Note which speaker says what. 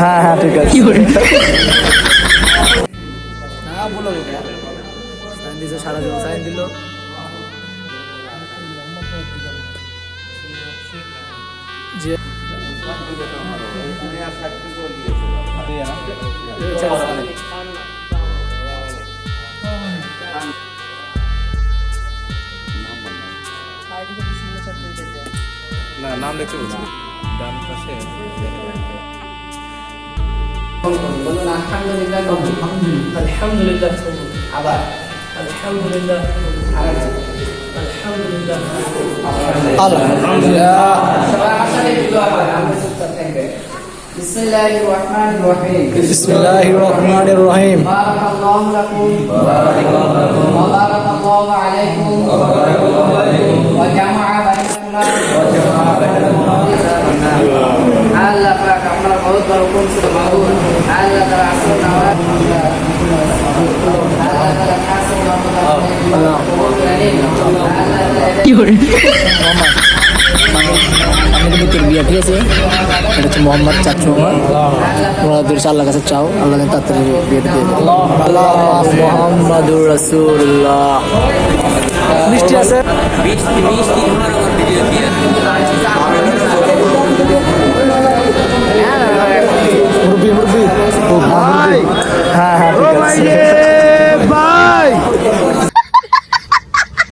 Speaker 1: হ্যাঁ হ্যাঁ ঠিক আছে।
Speaker 2: বলো সাইন দিছে সারা জীবন সাইন দিল। যে
Speaker 3: না নাম লিখতে বলছি ডান পাশে
Speaker 2: বলুন আলহামদুলিল্লাহ আলহামদুলিল্লাহ আবার আলহামদুলিল্লাহ আলহামদুলিল্লাহ
Speaker 1: আলহামদুলিল্লাহ
Speaker 2: সবাই আমার সাথে একটু দোয়া করেন আমরা চুপচাপ থাকবেন বিসমিল্লাহির রহমানির রহিম
Speaker 1: বিসমিল্লাহির রহমানির রহিম
Speaker 2: بارك الله لكم وبارك الله عليكم وجمع بينكما আল্লাহ পাক আপনার বহুত বড় কোন ছিল মাহুর আল্লাহ তাআলা আসল আল্লাহ
Speaker 1: কি করে? আমি কিন্তু তোর বিয়ে ঠিক আছে এটা হচ্ছে মোহাম্মদ চাচু আমার। তোমরা দূর আল্লাহর কাছে চাও আল্লাহ তাড়াতাড়ি বিয়ে দিয়ে আল্লাহ মোহাম্মদুর রাসূলুল্লাহ মিষ্টি আছে?
Speaker 4: মিষ্টি মিষ্টি। তোমার